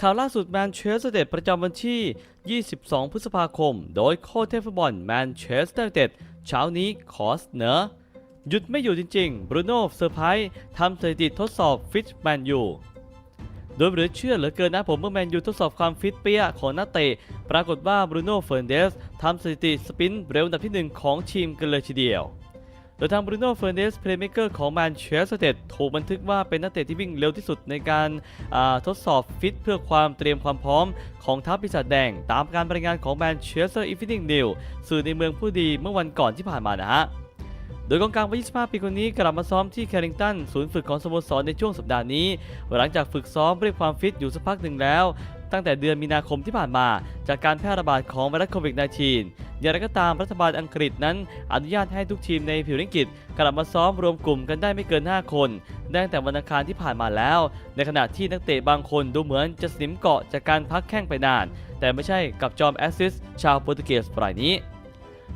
ข่าวล่าสุดแมนเชสเตอร์เต็ดประจำวันที่ 22 พฤษภาคม โดยโค้ชเทฟุตบอลแมนเชสเตอร์เต็ดเช้านี้ขอเสนอหยุดไม่อยู่จริงๆบรูโน่เซอร์ไพรส์ทำสถิติทดสอบฟิตแมนยูโดยเหลือเชื่อเหลือเกินนะผมเมื่อแมนยูทดสอบความฟิตเปี้ยของนักเตะ ปรากฏว่าบรูโน่เฟร์นเดสทำสถิติสปินเร็วอันดับที่หนึ่งของทีมกันเลยทีเดียว โดยทางบรูโน่เฟอร์เนสเพลย์เมเกอร์ของแมนเชสเตอร์เต็ดถูกบันทึกว่าเป็นนักเตะที่วิ่งเร็วที่สุดในการาทดสอบฟิตเพื่อความเตรียมความพร้อมของทัพปีศาจแดง ตามการรายงานของแมนเชสเตอร์อีฟินิ่งนิวสื่อในเมืองผู้ดีเมื่อวันก่อนที่ผ่านมานะฮะโดยกองกลางวัย25ปีคนนี้กลับมาซ้อมที่แคริงตันศูนย์ฝึกของสโมสรในช่วงสัปดาห์นี้ หลังจากฝึกซ้อมเรียกความฟิตอยู่สักพักหนึ่งแล้ว ตั้งแต่เดือนมีนาคมที่ผ่านมา จากการแพร่ระบาดของไวรัสโควิด -19 อย่างไรก็ตามรัฐบาลอังกฤษนั้นอนุญาตให้ทุกทีมในผิวอังกฤษกลับมาซ้อมรวมกลุ่มกันได้ไม่เกิน 5 คนตั้งแต่วันอังคารที่ผ่านมาแล้ว ในขณะที่นักเตะบางคนดูเหมือนจะสนิมเกาะจากการพักแข้งไปนาน แต่ไม่ใช่กับจอมแอสซิสชาวโปรตุเกสรายนี้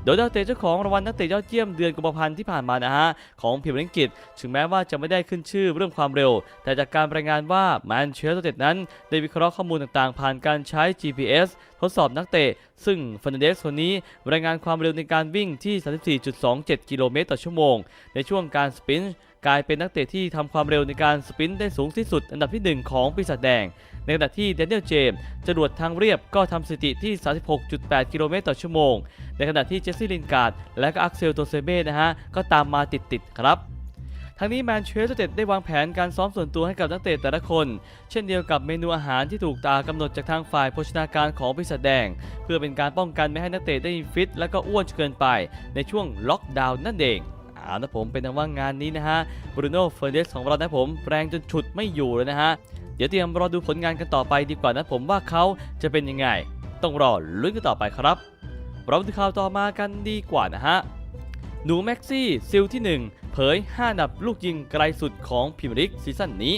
โดยดาวเตะเจ้าของรางวัลนักเตะยอดเยี่ยมเดือนกุมภาพันธ์ที่ผ่านมานะฮะของพิมพ์อังกฤษ ถึงแม้ว่าจะไม่ได้ขึ้นชื่อเรื่องความเร็ว แต่จากการรายงานว่าแมนเชสเตอร์เต็ดนั้น ได้วิเคราะห์ข้อมูลต่างๆ ผ่านการใช้ GPS ทดสอบนักเตะ ซึ่งฟันเดสคนนี้รายงานความเร็วในการวิ่งที่ 34.27 กิโลเมตรต่อชั่วโมง ในช่วงการสปรินต์ กลายเป็นนักเตะที่ทำความเร็วในการสปินได้สูงที่สุดอันดับที่หนึ่งของปีศาจแดง ในขณะที่แดเนียลเจมส์จรวดทางเรียบก็ทำสถิติที่ 36.8 กิโลเมตรต่อชั่วโมง ในขณะที่เจสซี่ลินการ์ดและก็อักเซลโตเซเบ้นะฮะก็ตามมาติดๆครับทั้งนี้แมนเชสเตอร์เต็ดได้วางแผนการซ้อมส่วนตัวให้กับนักเตะแต่ละคน เช่นเดียวกับเมนูอาหารที่ถูกตากำหนดจากทางฝ่ายโภชนาการของปีศาจแดง เพื่อเป็นการป้องกันไม่ให้นักเตะได้ฟิต และก็อ้วนเกินไปในช่วงล็อกดาวน์นั่นเอง เอานะผมเป็นว่างานนี้นะฮะบรูโน่เฟอร์เดสของเรานะผมแรงจนฉุดไม่อยู่เลยนะฮะเดี๋ยวเตรียมรอดูผลงานกันต่อไปดีกว่านะผมว่าเขาจะเป็นยังไง ต้องรอลุ้นกันต่อไปครับเราดูข่าวต่อมากันดีกว่านะฮะหนูแม็กซี่ซิลที่ 1 เผย 5นดับลูกยิงไกลสุดของพิมริกซีซั่นนี้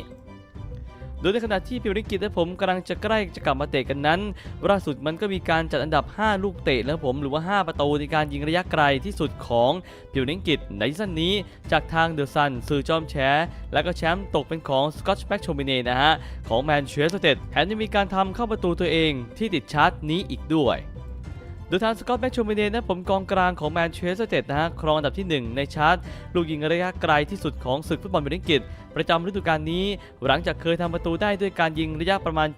โดยในขณะที่พิมริกิตและผมกำลังจะใกล้จะกลับมาเตะกันนั้นล่าสุดมันก็มีการจัดอันดับ 5 ลูกเตะแล้วผมหรือว่า 5 ประตูในการยิงระยะไกลที่สุดของพิมริกิตในซีซั่นนี้จากทางเดอะซันสื่อจอมแชร์และก็แชมป์ตกเป็นของสกอตช์แม็กโชมิเน่นะฮะของแมนเชสเตอร์เต็ดแถมยังมีการทำเข้าประตูตัวเองที่ติดชาร์ตนี้อีกด้วย ดยทางสกอตแม็กโชมิเน่นะผมกองกลางของแมนเชสเตอร์เต็ดนะฮะครองอันดับที่ 1 ในชาร์ตลูกยิงระยะไกลที่สุดของศึกฟุตบอลเบลอังกฤษประจำฤดูกาลนี้ หลังจากเคยทำประตูได้ด้วยการยิงระยะประมาณ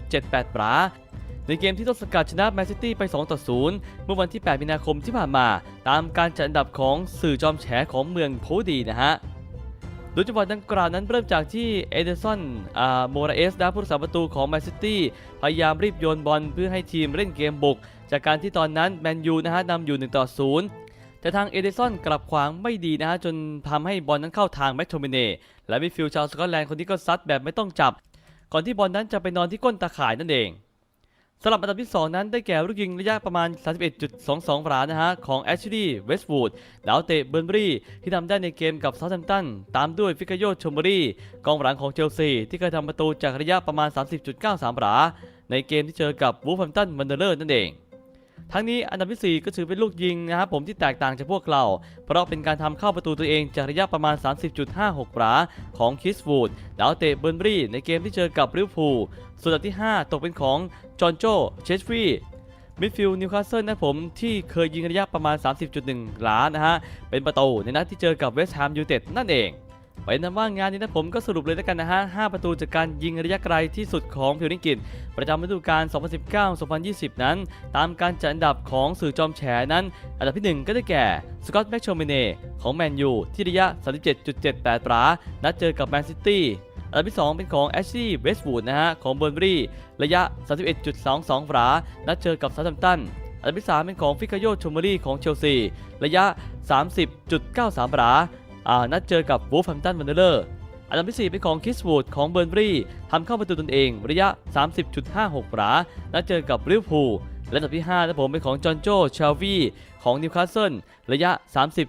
37.78ปราในเกมที่ต้นสกัดชนะแมนซิตี้ไป 2 ต่อ 0 เมื่อวันที่ 8 มีนาคมที่ผ่านมา ตามการจัดอันดับของสื่อจอมแฉของเมืองโพดีนะฮะโดยจังหวะดังกล่าวนั้นเริ่มจากที่เอเดอร์สันอ่าโมราเอสนะผู้รักษาประตูของแมนซิตี้พยายามรีบโยนบอลเพื่อให้ทีมเล่นเกมบุก จากการที่ตอนนั้นแมนยูนะฮะนำอยู่1ต่อ0แต่ทางเอเดอร์สันกลับขวางไม่ดีนะฮะจนทำให้บอลนั้นเข้าทางแมคโทมิเน่และมิดฟิลด์ชาวสกอตแลนด์คนนี้ก็ซัดแบบไม่ต้องจับ ก่อนที่บอลนั้นจะไปนอนที่ก้นตาข่ายนั่นเองสำหรับอันดับที่ 2 นั้นได้แก่ลูกยิงระยะประมาณ 31.22ปรานะฮะ ของแอชลีย์เวสต์วูดดาวเตะเบอร์นบรีที่ทำได้ในเกมกับเซาท์แฮมป์ตัน ตามด้วยฟิกาโยชมเบอรีกองหลังของเชลซี ที่เคยทำประตูจากระยะประมาณ 30.93ปราในเกมที่เจอกับวูฟแฮมป์ตันวันเดอร์เลอร์นั่นเอง ทั้งนี้อันดับที่ 4 ก็ถือเป็นลูกยิงนะครับผมที่แตกต่างจากพวกเรา เพราะเป็นการทำเข้าประตูตัวเองจากระยะประมาณ 30.56ปราของคิสวูดดาวเตะเบอร์นบรีในเกมที่เจอกับลิเวอร์พูลส่วนอันดับที่ 5 ตกเป็นของจอห์นโจเชสฟรีมิดฟิลด์นิวคาสเซิลนะผมที่เคยยิงระยะประมาณ 30.1 หลานะฮะเป็นประตูในนัดที่เจอกับเวสต์แฮมยูไนเต็ดนั่นเอง เป็นนั้นว่างานนี้นะผมก็สรุปเลยแล้วกันนะฮะ 5 ประตูจากการยิงระยะไกลที่สุดของพิวนิกิจประจำฤดูกาล 2019-2020 นั้น ตามการจัดอันดับของสื่อจอมแฉนั้น อันดับที่ 1 ก็ได้แก่สกอตต์แม็กโชเมเน่ของแมนยูที่ระยะ 37.78 ปรา นัดเจอกับแมนซิตี้อันดับที่ 2 เป็นของแอชลีย์เวสต์วูดนะฮะ ของเบอร์นบรีระยะ 31.22 ปรา นัดเจอกับซาท์แฮมตันอันดับที่ 3 เป็นของฟิกาโยชมเบอรี่ของเชลซี ระยะ 30.93 ปราอ่า นัดเจอกับวูฟแฮมตันวันเดอร์อันดับที่ 4 เป็นของคิสวูดของเบอร์นบรีทำเข้าประตูตนเองระยะ 30.56ปรานัดเจอกับลิเวอร์พูลและอันดับที่5นะผมเป็นของจอห์นโจชาวีของนิวคาสเซิลระยะ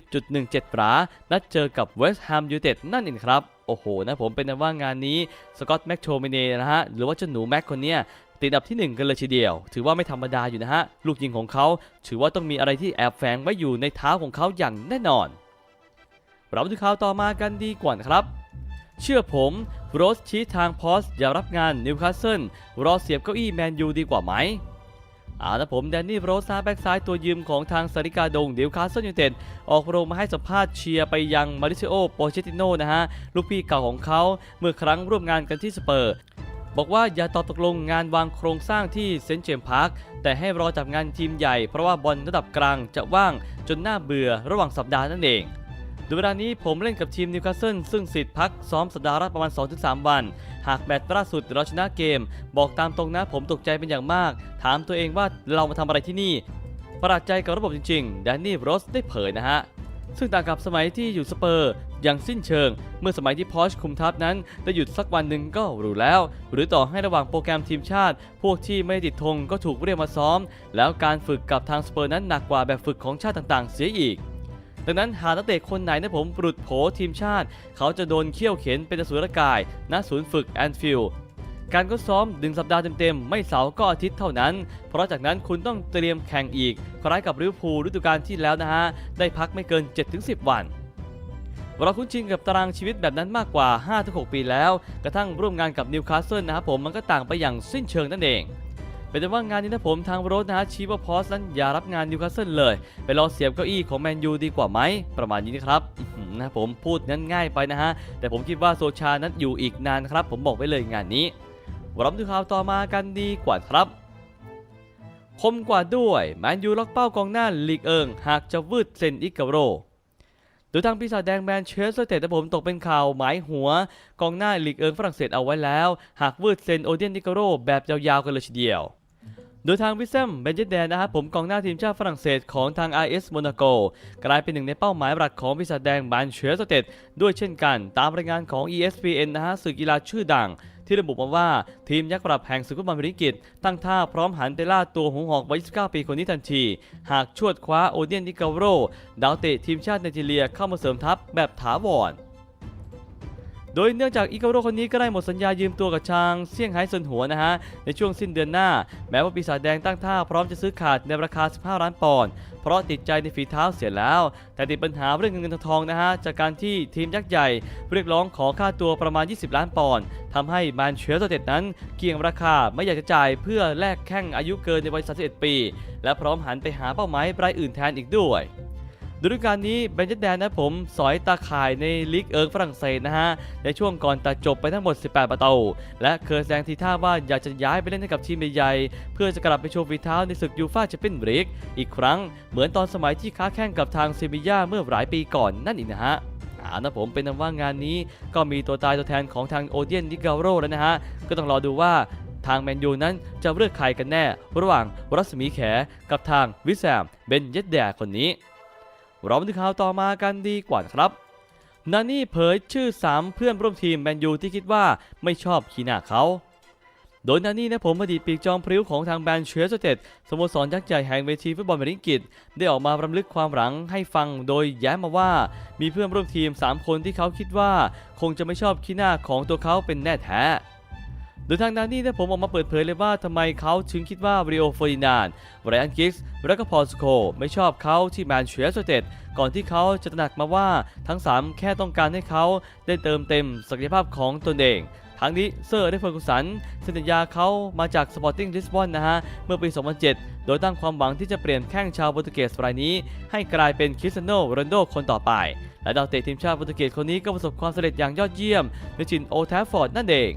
30.17ปรานัดเจอกับเวสต์แฮมยูไนเต็ดนั่นเองครับ โอ้โหนะผมเป็นนะว่างานนี้สกอตต์แม็กโชมิเน่นะฮะ หรือว่าเจ้าหนูแม็กคนเนี้ยติดอันดับที่ 1 กันเลยทีเดียว ถือว่าไม่ธรรมดาอยู่นะฮะ ลูกยิงของเขา ถือว่าต้องมีอะไรที่แอบแฝงไว้อยู่ในเท้าของเขาอย่างแน่นอน เราดูข่าวต่อมากันดีกว่านะครับเชื่อผมโรสชี้ทางพอสอย่ารับงานนิวคาสเซิลรอเสียบเก้าอี้แมนยูดีกว่าไหมอาละผมแดนนี่โรสซาแบ็กซ้ายตัวยืมของทางสาริกาดงนิวคาสเซิลยูเต็ดออกโรงมาให้สัมภาษณ์เชียร์ไปยังมาริเซโอโปเชติโนนะฮะ ลูกพี่เก่าของเขาเมื่อครั้งร่วมงานกันที่สเปอร์ บอกว่าอย่าตอบตกลงงานวางโครงสร้างที่เซนต์เจมส์พาร์คแต่ให้รอจับงานทีมใหญ่เพราะว่าบอลระดับกลางจะว่างจนน่าเบื่อระหว่างสัปดาห์นั่นเอง โดยเวลานี้ผมเล่นกับทีมนิวคาสเซิลซึ่งสิทธิ์พักซ้อมสัปดาห์ละประมาณ 2-3 วัน หากแมตช์ล่าสุดเราชนะเกม บอกตามตรงนะผมตกใจเป็นอย่างมาก ถามตัวเองว่าเรามาทำอะไรที่นี่ ประหลาดใจกับระบบจริงๆแดนนี่โรสได้เผยนะฮะซึ่งต่างกับสมัยที่อยู่สเปอร์อย่างสิ้นเชิง เมื่อสมัยที่พอชคุมทัพนั้นได้หยุดสักวันหนึ่งก็รู้แล้ว หรือต่อให้ระหว่างโปรแกรมทีมชาติ พวกที่ไม่ติดธงก็ถูกเรียกมาซ้อม แล้วการฝึกกับทางสเปอร์นั้นหนักกว่าแบบฝึกของชาติต่างๆ เสียอีก ดังนั้นหากนักเตะคนไหนนะผมปลุดโผทีมชาติ เขาจะโดนเขี่ยวเข็นเป็นอสุรกายณศูนย์ฝึกแอนฟิลด์การก็ซ้อมดึงสัปดาห์เต็มๆ ไม่เสาร์ก็อาทิตย์เท่านั้น เพราะจากนั้นคุณต้องเตรียมแข่งอีก คล้ายกับลิเวอร์พูลฤดูกาลที่แล้วนะฮะ ได้พักไม่เกิน 7-10 วัน เราคุ้นชินกับตารางชีวิตแบบนั้นมากกว่า 5-6 ปีแล้ว กระทั่งร่วมงานกับนิวคาสเซิลนะครับผมมันก็ต่างไปอย่างสิ้นเชิงนั่นเอง เป็นแต่ว่างานนี้นะผมทางโรสนะฮะชี้ว่าพอสนั้นอย่ารับงานนิวคาสเซิลเลย ไปรอเสียบเก้าอี้ของแมนยูดีกว่าไหมประมาณนี้นะครับนะผมพูดนั้นง่ายไปนะฮะแต่ผมคิดว่าโซชานั้นอยู่อีกนานครับ ผมบอกไว้เลยงานนี้รามาดูข่าวต่อมากันดีกว่าครับคมกว่าด้วยแมนยูล็อกเป้ากองหน้าลีกเอิง หากจะวืดเซนอิกาโรโดยทางปีศาจแดงแมนเชสเตอร์เตะผมตกเป็นข่าวหมายหัว กองหน้าลีกเอิงฝรั่งเศสเอาไว้แล้ว หากวืดเซนโอเดียนนิกาโรแบบยาวๆกันเลยทีเดียว โดยทางวิสเซมเบนเจแดนนะครับผมกองหน้าทีมชาติฝรั่งเศสของทาง RS Monaco กลายเป็นหนึ่งในเป้าหมายหลักของปีศาแดงแมนเชสเตอร์เตด้วยเช่นกัน ตามรายงานของ ESPN นะฮะสื่อกีฬาชื่อดังที่ระบุมาว่าทีมยักษ์ปรับแห่งศึกฟุตบอลบริกิตตั้งท่าพร้อมหันไปล่าตัวหงหอกวัย 29 ปีคนนี้ทันที หากชวดคว้าโอเดียนนิกาโร ดาวเตะทีมชาติไนจีเรียเข้ามาเสริมทัพแบบถาวร โดยเนื่องจากอิกาโรคนนี้ก็ได้หมดสัญญายืมตัวกับชางเซี่ยงไฮ้เซินหัวนะฮะ ในช่วงสิ้นเดือนหน้า แม้ว่าปีศาจแดงตั้งท่าพร้อมจะซื้อขาดในราคา 15 ล้านปอนด์เพราะติดใจในฝีเท้าเสียแล้ว แต่ติดปัญหาเรื่องเงินทองนะฮะ จากการที่ทีมยักษ์ใหญ่ เรียกร้องขอค่าตัวประมาณ 20 ล้านปอนด์ทำให้แมนเชสเตอร์เตดนั้น เกี่ยงราคาไม่อยากจะจ่ายเพื่อแลกแข้งอายุเกินในวัย 31 ปี และพร้อมหันไปหาเป้าหมายรายอื่นแทนอีกด้วย ฤดูกาลนี้เบนจแดนนะผมสอยตาข่ายในลีกเอิร์กฝรั่งเศสนะฮะ ในช่วงก่อนตัดจบไปทั้งหมด 18 ประตู และเคยแสดงทีท่าว่าอยากจะย้ายไปเล่นให้กับทีมใหญ่ๆ เพื่อจะกลับไปโชว์ฝีเท้าในศึกยูฟ่าแชมเปี้ยนส์ลีกอีกครั้งเหมือนตอนสมัยที่ค้าแข่งกับทางเซบีย่าเมื่อหลายปีก่อนนั่นเอีกนะฮะอ่านะผมเป็นนั้นว่างานนี้ก็มีตัวตายตัวแทนของทางโอเดียนดิกาโรแล้วนะฮะ ก็ต้องรอดูว่าทางแมนยูนั้นจะเลือกใครกันแน่ ระหว่างรัศมีแขกับทางวิแซมเบนเยดแดคนนี้ เรามาดูข่าวต่อมากันดีกว่าครับนานี่เผยชื่อ 3 เพื่อนร่วมทีมแมนยูที่คิดว่าไม่ชอบขีหน้าเขา โดยนานี่นะผมอดีตปีกจอมพริ้วของทางแบนเชสเตดสโมสรยักษ์ใหญ่แห่งเวทีฟุตบอลเมริกิตได้ออกมารำลึกความหลังให้ฟังโดยแย้มมาว่า มีเพื่อนร่วมทีม 3 คนที่เขาคิดว่า คงจะไม่ชอบขีหน้าของตัวเขาเป็นแน่แท้ ดยทางดานนี่นะผมออกมาเปิดเผยเลยว่าทำไมเขาถึงคิดว่าริโอเฟอร์ดินานไรอันกิกส์และก็พอลสโคไม่ชอบเขาที่แมนเชสเตอร์ก่อนที่เขาจะตระหนักมาว่าทั้ง 3 แค่ต้องการให้เขาได้เติมเต็มศักยภาพของตนเองทั้งนี้เซอร์ได้เฟอร์กุสันเซ็นสัญญาเขามาจากสปอร์ติ้งลิสบอนนะฮะ เมื่อปี 2007 โดยตั้งความหวังที่จะเปลี่ยนแข้งชาวโปรตุเกสรายนี้ ให้กลายเป็นคริสเตียโนโรนโดคนต่อไป และดาวเตะทีมชาติโปรตุเกสคนนี้ก็ประสบความสำเร็จอย่างยอดเยี่ยมในจินโอแทฟฟอร์ดนั่นเอง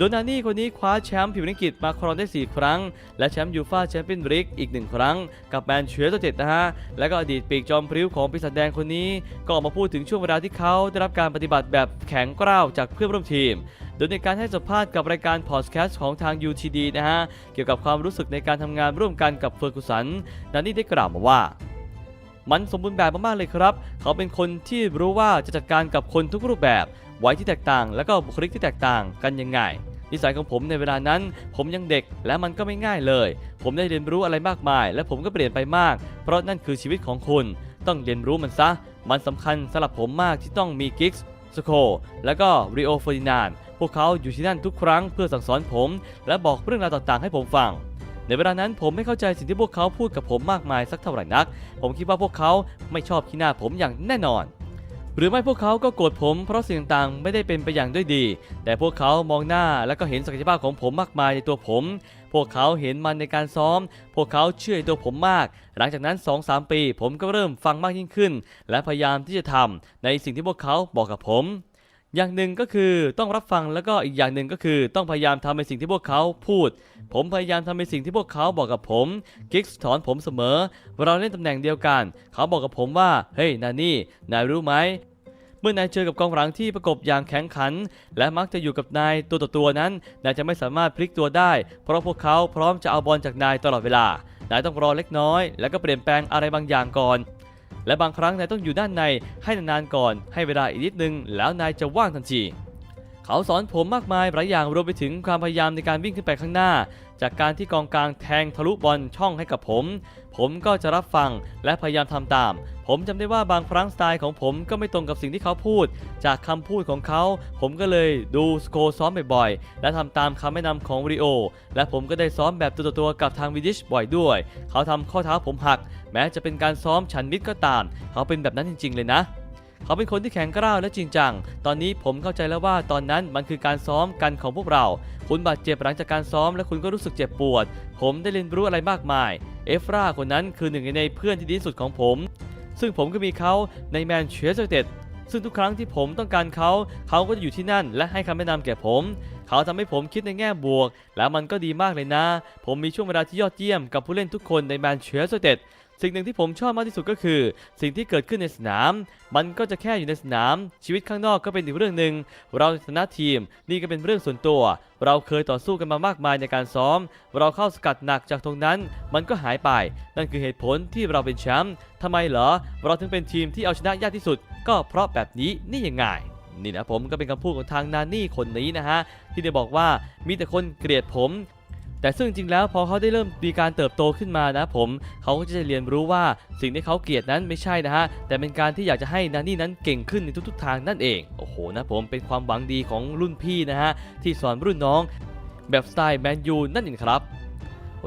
โดนานี่คนนี้คว้าแชมป์พรีเมียร์ลีกอังกฤษมาครองได้ 4 ครั้ง และแชมป์ยูฟ่าแชมเปี้ยนส์ลีกอีก 1 ครั้ง กับแมนเชสเตอร์เจ็ดนะฮะ และก็อดีตปีกจอมพริ้วของปีศาจแดงคนนี้ ก็ออกมาพูดถึงช่วงเวลาที่เขาได้รับการปฏิบัติแบบแข็งกร้าวจากเพื่อนร่วมทีมโดยในการให้สัมภาษณ์กับรายการพอดแคสต์ของทาง UTD นะฮะ เกี่ยวกับความรู้สึกในการทำงานร่วมกันกับเฟอร์กุสันนานี่ได้กล่าวมาว่า มันสมบูรณ์แบบมากๆเลยครับ เขาเป็นคนที่รู้ว่าจะจัดการกับคนทุกรูปแบบ ไว้ที่แตกต่าง แล้วก็บุคลิกที่แตกต่างกันยังไง นิสัยของผมในเวลานั้น ผมยังเด็กและมันก็ไม่ง่ายเลย ผมได้เรียนรู้อะไรมากมาย และผมก็เปลี่ยนไปมาก เพราะนั่นคือชีวิตของคุณ ต้องเรียนรู้มันซะ มันสำคัญสำหรับผมมากที่ต้องมีกิกส์สโคและก็ริโอเฟอร์ดินานพวกเขาอยู่ที่นั่นทุกครั้งเพื่อสั่งสอนผม และบอกเรื่องราวต่างๆ ให้ผมฟังในเวลานั้นผมไม่เข้าใจสิ่งที่พวกเขาพูดกับผมมากมายสักเท่าไหร่นัก ผมคิดว่าพวกเขาไม่ชอบขี้หน้าผมอย่างแน่นอน หรือไม่พวกเขาก็โกรธผมเพราะสิ่งต่างๆไม่ได้เป็นไปอย่างด้วยดี แต่พวกเขามองหน้าและก็เห็นศักยภาพของผมมากมายในตัวผม พวกเขาเห็นมันในการซ้อม พวกเขาเชื่อในตัวผมมาก หลังจากนั้น 2-3 ปี ผมก็เริ่มฟังมากยิ่งขึ้น และพยายามที่จะทำในสิ่งที่พวกเขาบอกกับผมอย่างหนึ่งก็คือต้องรับฟังแล้วก็อีกอย่างหนึ่งก็คือต้องพยายามทำในสิ่งที่พวกเขาพูด ผมพยายามทำในสิ่งที่พวกเขาบอกกับผมกิกสอนผมเสมอเราเล่นตำแหน่งเดียวกัน เขาบอกกับผมว่าเฮ้ยนานี่นายรู้ไหม เมื่อนายเจอกับกองหลังที่ประกบอย่างแข็งขัน และมักจะอยู่กับนายตัวต่อตัวนั้นนายจะไม่สามารถพลิกตัวได้ เพราะพวกเขาพร้อมจะเอาบอลจากนายตลอดเวลานายต้องรอเล็กน้อย แล้วก็เปลี่ยนแปลงอะไรบางอย่างก่อน และบางครั้งนายต้องอยู่ด้านในให้นานๆก่อน ให้เวลาอีกนิดนึง แล้วนายจะว่างทันทีเขาสอนผมมากมายหลายอย่างรวมไปถึงความพยายามในการวิ่งขึ้นไปข้างหน้า จากการที่กองกลางแทงทะลุบอลช่องให้กับผม ผมก็จะรับฟังและพยายามทำตาม ผมจำได้ว่าบางครั้งสไตล์ของผมก็ไม่ตรงกับสิ่งที่เขาพูด จากคำพูดของเขา ผมก็เลยดูสโคซ้อมบ่อยๆ และทำตามคำแนะนำของวิดีโอ และผมก็ได้ซ้อมแบบตัวต่อตัวกับทางวิดิชบ่อยด้วย เขาทำข้อเท้าผมหัก แม้จะเป็นการซ้อมฉันมิดก็ตาม เขาเป็นแบบนั้นจริง ๆ เลยนะ เขาเป็นคนที่แข็งกร้าวและจริงจัง ตอนนี้ผมเข้าใจแล้วว่าตอนนั้นมันคือการซ้อมกันของพวกเรา คุณบาดเจ็บหลังจากการซ้อมและคุณก็รู้สึกเจ็บปวด ผมได้เรียนรู้อะไรมากมาย เอฟราคนนั้นคือหนึ่งในเพื่อนที่ดีที่สุดของผม ซึ่งผมก็มีเขาในแมนเชสเตอร์เต็ดซึ่งทุกครั้งที่ผมต้องการเขา เขาก็จะอยู่ที่นั่น และให้คำแนะนำแก่ผม เขาทำให้ผมคิดในแง่บวก แล้วมันก็ดีมากเลยนะ ผมมีช่วงเวลาที่ยอดเยี่ยมกับผู้เล่นทุกคนในแมนเชสเตอร์เต็ด สิ่งหนึ่งที่ผมชอบมากที่สุดก็คือ สิ่งที่เกิดขึ้นในสนาม มันก็จะแค่อยู่ในสนาม ชีวิตข้างนอกก็เป็นอีกเรื่องหนึ่งเราในฐานะทีม นี่ก็เป็นเรื่องส่วนตัว เราเคยต่อสู้กันมามากมายในการซ้อม เราเข้าสกัดหนักจากตรงนั้น มันก็หายไป นั่นคือเหตุผลที่เราเป็นแชมป์ทำไมเหรอ เราถึงเป็นทีมที่เอาชนะยากที่สุด ก็เพราะแบบนี้นี่ยังไงนี่นะผมก็เป็นคำพูดของทางนานี่คนนี้นะฮะที่ได้บอกว่ามีแต่คนเกลียดผม แต่ซึ่งจริงแล้วพอเขาได้เริ่มมีการเติบโตขึ้นมานะผมเขาก็จะเรียนรู้ว่าสิ่งที่เขาเกลียดนั้นไม่ใช่นะฮะแต่เป็นการที่อยากจะให้นานี่นั้นเก่งขึ้นในทุกๆทางนั่นเองโอ้โหนะผมเป็นความหวังดีของรุ่นพี่นะฮะที่สอนรุ่นน้องแบบสไตล์แมนยูนั่นเองครับ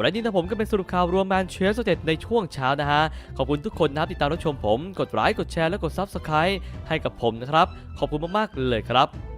และนี่นะผมก็เป็นสรุปข่าวรวมแมนเชสเตอร์ในช่วงเช้านะฮะ ขอบคุณทุกคนนะครับที่ตามรับชมผม กดไลค์กดแชร์และกด Subscribe ให้กับผมนะครับ ขอบคุณมาก ๆ เลยครับ